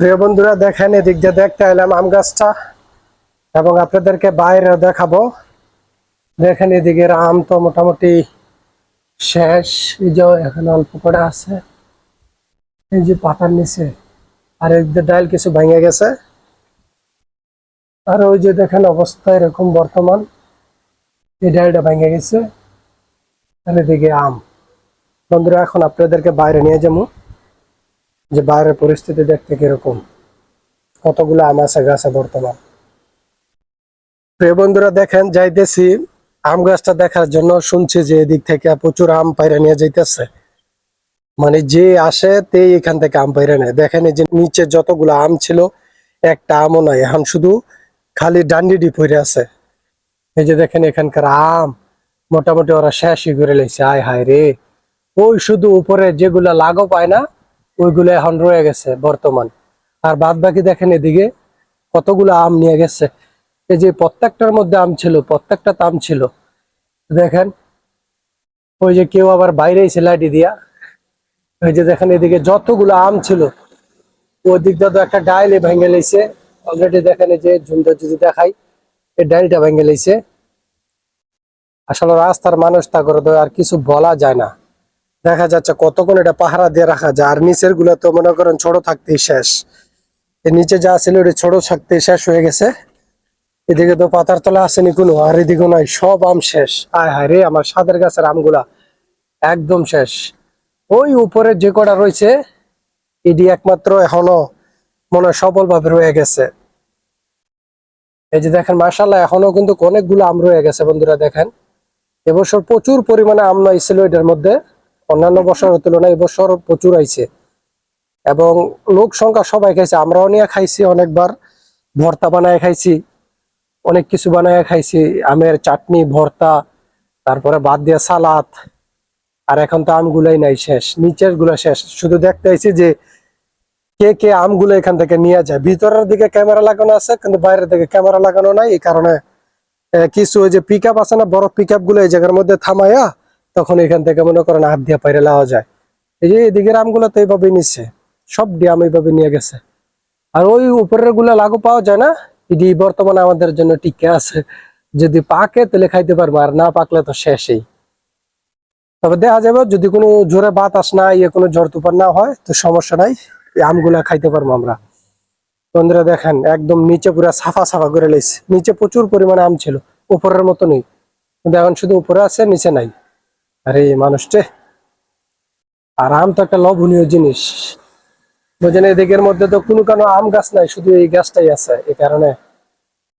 প্রিয় বন্ধুরা, দেখেন এদিক দিয়ে দেখতে এলাম আম গাছটা এবং আপনাদেরকে বাইরে দেখাবো। দেখেন এদিকের আম তো মোটামুটি শেষ। এই যে এখানে অল্প করে আছে। এই যে পাতার নিচে। আর এদিক ডাল কিছু ভেঙে গেছে। আর ওই যে দেখেন অবস্থা এরকম বর্তমান। এই ডালটা ভেঙে গেছে। আর এদিকে আম। বন্ধুরা, এখন আপনাদেরকে বাইরে নিয়ে যাব। যে বাইরের পরিস্থিতি দেখতে কীরকম? কতগুলো আম আছে গাছে বর্তমান? প্রিয় বন্ধুরা, দেখেন, যাইতেছি আম গাছটা দেখার জন্য শুনছি যে এদিক থেকে প্রচুর আম পাইরে নিয়ে যাইতেছে। মানে যে আসে তে এখান থেকে আম পাইরে নেয়। দেখেন যে নিচে যতগুলো আম ছিল, একটা আমও নাই। এখন শুধু খালি ডান্ডিডি পড়ে আছে। এই যে দেখেন, এখানকার আম, মোটামুটি ওরা শেষই করে লেছে আয় হায় রে! ওই শুধু উপরে যেগুলা লাগো পায় না ওইগুলো এখন রয়ে গেছে বর্তমান। আর বাদ বাকি দেখেন এদিকে কতগুলো আম নিয়ে গেছে। এই যে প্রত্যেকটার মধ্যে আম ছিল, প্রত্যেকটা আম ছিল। দেখেন, ওই যে কেউ আবার বাইরে এসে লাইটি দিয়া, ওই যে দেখেন এদিকে যতগুলো আম ছিল ওই দিক তো একটা ডাইলে ভেঙে লেছে। অলরেডি দেখেন যে ঝুমটা যদি দেখাই, এই ডাইলটা ভেঙে লেছে। আসলে রাস্তার মানুষ তা করে আর কিছু বলা যায় না। দেখা যাচ্ছে কতক্ষণ এটা পাহারা দিয়ে রাখা যায়। আর নিচেরগুলো তো মনে করেন ছোট থাকতেই শেষ। নিচে যা ছিল ওটা ছোট থাকতেই শেষ হয়ে গেছে। এদিকে তো পাতার তলা আসেনি কোনো, আর এদিকে নয় সব আম শেষ। আয় হায় রে, আমার সাদের গাছের আমগুলা একদম শেষ। ওই উপরে যে কটা রয়েছে, এটি একমাত্র এখনও মনে হয় সফলভাবে রয়ে গেছে। এই যে দেখেন মার্শাল্লাহ এখনও কিন্তু অনেকগুলো আম রয়ে গেছে বন্ধুরা দেখেন। এবছর প্রচুর পরিমাণে আম নইছিল এটার মধ্যে। অন্যান্য বছরের তুলনায় এবছর প্রচুর আইছে। এবং লোক সংখ্যা সবাই খাইছে। আমরাও নিয়ে খাইছি অনেকবার। ভর্তা বানায় খাইছি। অনেক কিছু বানায় খাইছি। আমের চাটনি, ভর্তা, তারপরে বাদ দিয়ে সালাদ। আর এখন তো আমগুলাই নাই শেষ। নিচেরগুলা শেষ। শুধু দেখতে আইছি যে কে কে আমগুলো এখান থেকে নিয়ে যায়। ভিতরের দিকে ক্যামেরা লাগানো আছে, কিন্তু বাইরের দিকে ক্যামেরা লাগানো নাই। এই কারণে কিছু ওই যে পিক আপ আছে না, বড় পিক আপগুলো এই জায়গার মধ্যে থামায়া তখন এখান থেকে মনে করেন হাত দিয়ে পাইরে লাওয়া যায়। এই যে এদিকের আমগুলো তো এইভাবে নিচ্ছে সব ডিয়াম এইভাবে নিয়ে গেছে। আর ওই উপরেরগুলা লাগু পাওয়া যায় না, এটি বর্তমানে আমাদের জন্য টিকে আছে। যদি পাকে তাহলে খাইতে পারব, আর না পাকলে তো শেষই। তবে দেখা যাবে, যদি কোনো জোরে বাতাস না ইয়ে কোনো ঝড় তুফান না হয়, তো সমস্যা নাই, এই আমগুলা খাইতে পারব আমরা। বন্ধুরা দেখেন, একদম নিচে পুরো সাফা সাফা করে লেছে নিচে প্রচুর পরিমাণে আম ছিল, উপরের মতো নেই কিন্তু এখন শুধু উপরে আছে, নিচে নাই। আরে মানুষটে আর আম তো একটা লোভনীয় জিনিস। বুঝেন, এদিকের মধ্যে তো কোনো কোনো আম গাছ নাই, শুধু এই গাছটাই আছে, এই কারণে